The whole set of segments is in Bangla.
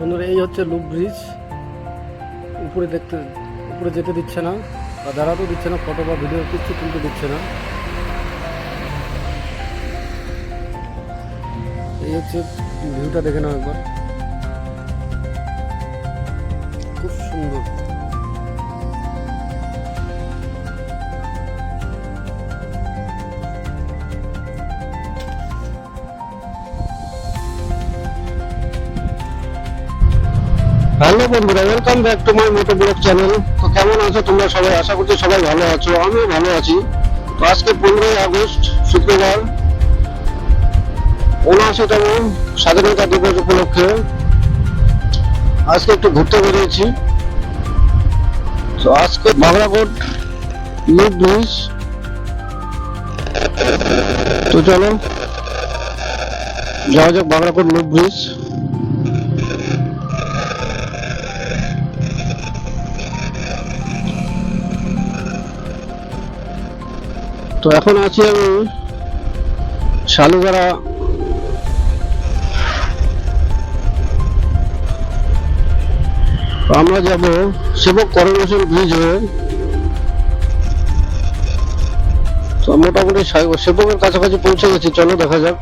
বন্ধুরা, এই হচ্ছে লুপ ব্রিজ উপরে দেখতে, উপরে যেতে দিচ্ছে না, বা দাঁড়াতেও দিচ্ছে না ফটো বা ভিডিও কিছু তুলতে দিচ্ছে না। এই হচ্ছে ভিউটা দেখে নাও একবার। হ্যালো বন্ধুরা welcome back to my moto vlog channel তো কেমন আছো তোমরা সবাই? আশা করছি সবাই ভালো আছো, আমিও ভালো আছি। তো আজকে পনেরোই আগস্ট, শুক্রবার। উনআশিতম স্বাধীনতা দিবস উপলক্ষে আজকে একটু ঘুরতে বেরিয়েছি। তো আজকে বাগড়াকোট লুপ ব্রিজ তো চলো, যাওয়া যাক বাগড়াকোট লুপ ব্রিজ তো এখন আছি আমি শালুগাড়া আমরা যাব সেবক করোনেশন ব্রিজ হয়ে তো মোটামুটি সেবকের কাছাকাছি পৌঁছে গেছি, চলো দেখা যাক।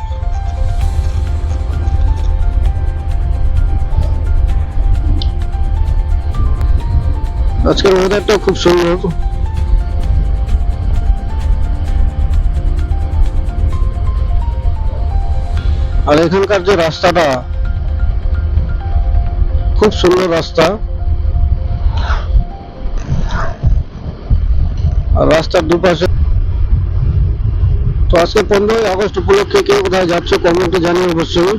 আজকের ওয়েদারটা খুব সুন্দর। আর এখানকার যে রাস্তাটা, খুব সুন্দর রাস্তা। আর রাস্তার দুপাশে তো আজকে পনেরোই আগস্ট উপলক্ষে কেউ কোথায় যাচ্ছে কমেন্টে জানিয়ে অবশ্যই।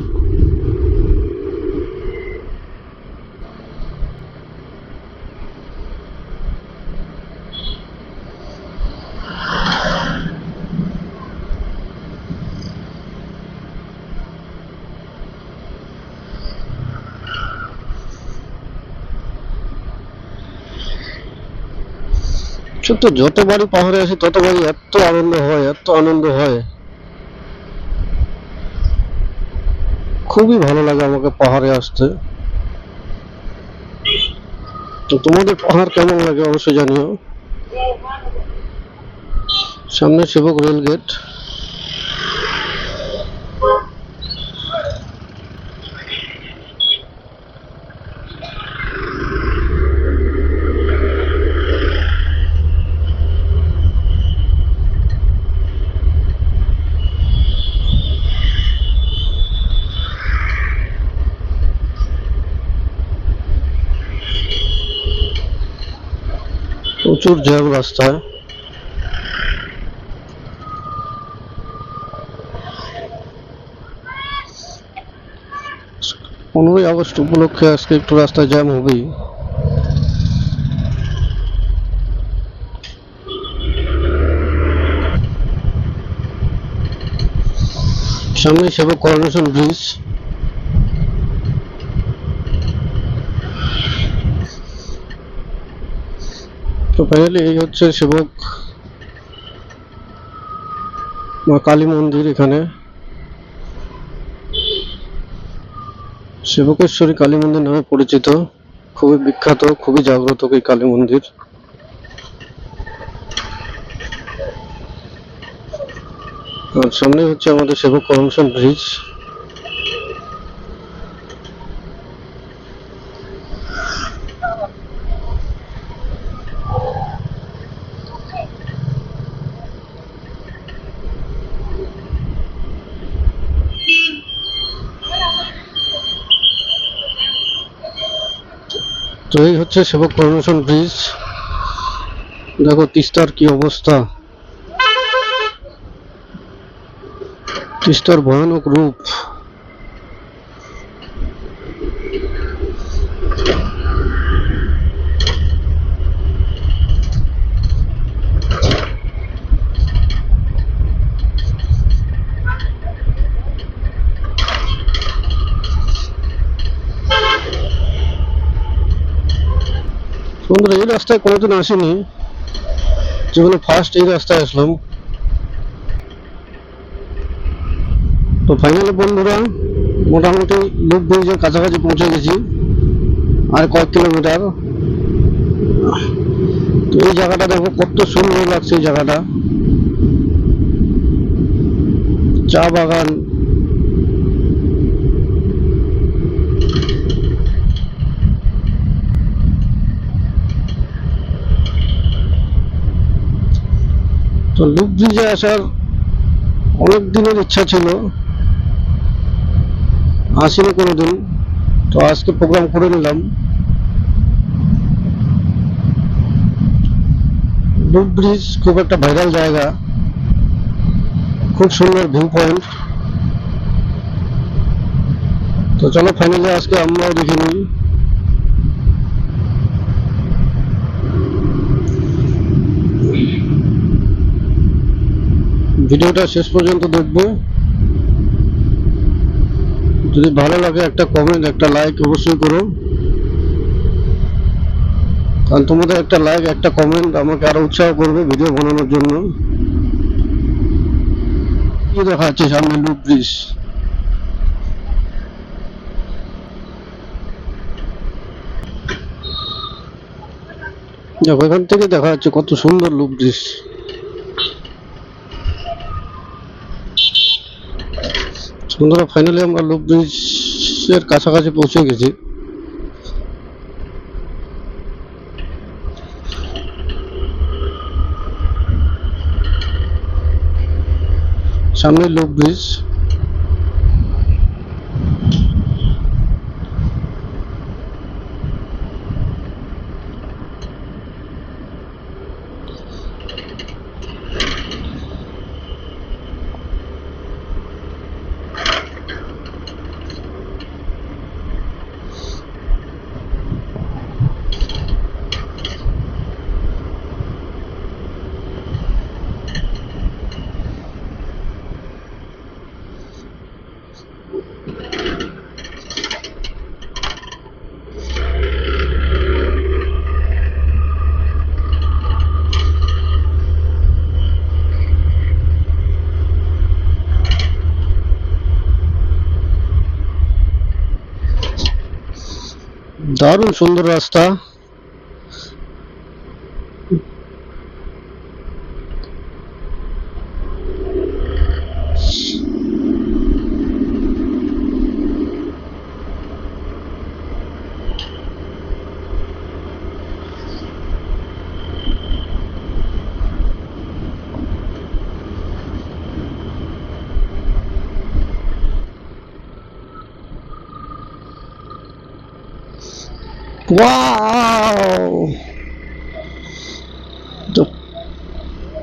ছোট্ট যতবারই পাহাড়ে আসি ততবারই এত আনন্দ হয়, এত আনন্দ হয়। খুবই ভালো লাগে আমাকে পাহাড়ে আসতে। তো তোমাদের পাহাড় কেমন লাগে অবশ্যই জানিও। সামনে সেবক রেল গেট। প্রচুর জ্যাম রাস্তায়। পনেরোই আগস্ট উপলক্ষে আজকে একটু রাস্তায় জ্যাম হবেই। সামনে সেবা করোনেশন ব্রিজ তো ফাইনালি এই হচ্ছে সেবক মা কালী মন্দির এখানে। সেবকেশ্বরী কালী মন্দির নামে পরিচিত। খুবই বিখ্যাত, খুবই জাগ্রত এই কালী মন্দির। আর সামনে হচ্ছে আমাদের সেবক করমশন ব্রিজ তো এই হচ্ছে সেবক করোনেশন ব্রিজ দেখো তিস্তার কি অবস্থা। তিস্তার ভয়ানক রূপ। বন্ধুরা, এই রাস্তায় কোনোদিন আসিনি। জীবনে ফার্স্ট এই রাস্তায় আসলাম। তো ফাইনালি বন্ধুরা, মোটামুটি লুপ ব্রিজের কাছাকাছি পৌঁছে গেছি, আর কয়েক কিলোমিটার তো এই জায়গাটা দেখো, কত সুন্দর লাগছে এই জায়গাটা। চা বাগান তো লুপ ব্রিজে আসার অনেক দিনের ইচ্ছা ছিল। আসিনি কোনোদিন। তো আজকে প্রোগ্রাম করে নিলাম। লুপ ব্রিজ খুব একটা ভাইরাল জায়গা। খুব সুন্দর ভিউ পয়েন্ট তো চলো ফাইনালি আজকে আমরাও দেখে নিই। ভিডিওটা শেষ পর্যন্ত দেখব। যদি ভালো লাগে একটা কমেন্ট একটা লাইক অবশ্যই করো। কারণ তোমাদের একটা লাইক একটা কমেন্ট আমাকে আরও উৎসাহ করবে ভিডিও বানানোর জন্য। দেখা যাচ্ছে সামনে লুপ ব্রিজ দেখো, এখান থেকে দেখা যাচ্ছে কত সুন্দর লুপ ব্রিজ বন্ধুরা ফাইনালি আমরা লুপ ব্রিজের কাছাকাছি পৌঁছে গেছি। সামনে লুপ ব্রিজ দারুণ সুন্দর রাস্তা।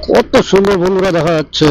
কত সুন্দর বন্ধুরা দেখা যাচ্ছে।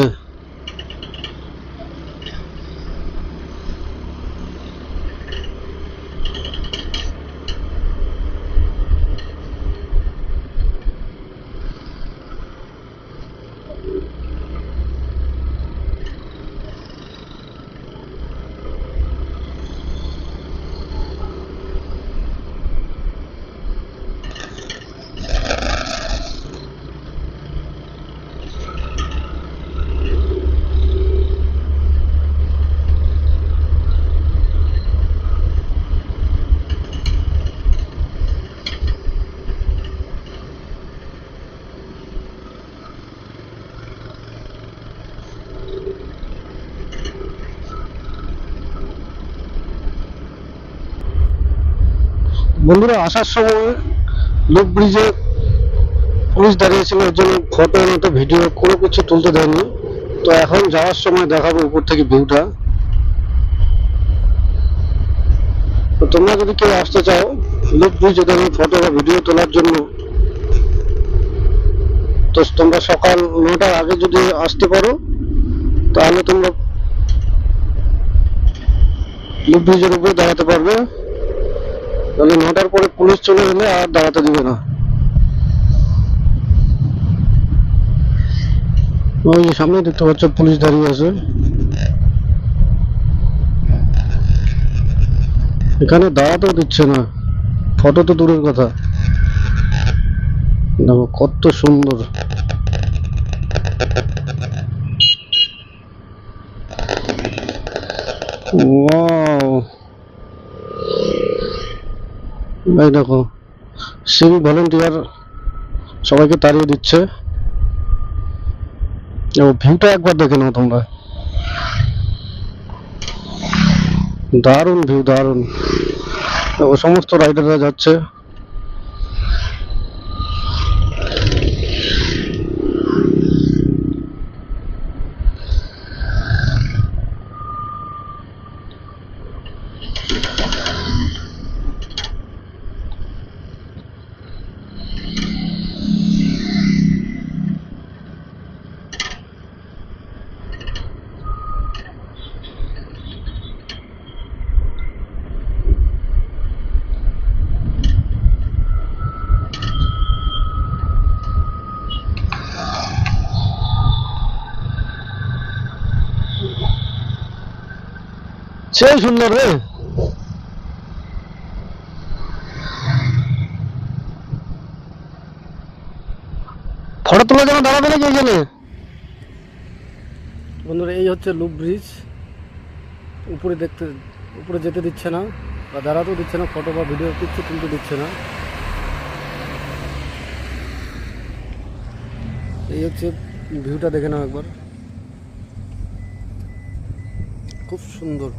বন্ধুরা, আসার সময় লুপ ব্রিজে পুলিশ দাঁড়িয়েছিল এর জন্য ফটো মতো ভিডিও কোনো কিছু তুলতে দেয়নি। তো এখন যাওয়ার সময় দেখাবো উপর থেকে ভিউটা তো তোমরা যদি কেউ আসতে চাও লুপ ব্রিজে দেখো ফটো বা ভিডিও তোলার জন্য, তো তোমরা সকাল নটার আগে যদি আসতে পারো, তাহলে তোমরা লুপ ব্রিজের উপরে দাঁড়াতে পারবে। তাহলে নটার পরে পুলিশ চলে এলে আর দাঁড়াতে দিবে না। ওই সামনে দেখতে পাচ্ছ পুলিশ দাঁড়িয়ে আছে। এখানে দাঁড়াতেও দিচ্ছে না। ফটো তো দূরের কথা। দেখো কত সুন্দর। ওয়াও। এই দেখো সিভিক ভলেন্টিয়ার সবাইকে তাড়িয়ে দিচ্ছে। ও ভিউটা একবার দেখে নাও তোমরা। দারুণ ভিউ, দারুণ। ও সমস্ত রাইডাররা যাচ্ছে। সেই সুন্দর রে। ফটো তোলার জন্য দাঁড়াবে নাকি এখানে বন্ধুরা, এই হচ্ছে লুপ ব্রিজ উপরে দেখতে, উপরে যেতে দিচ্ছে না, বা দাঁড়াতেও দিচ্ছে না ফটো বা ভিডিও কিচ্ছু তুলতে দিচ্ছে না। এই হচ্ছে ভিউটা দেখে নাও একবার। খুব সুন্দর।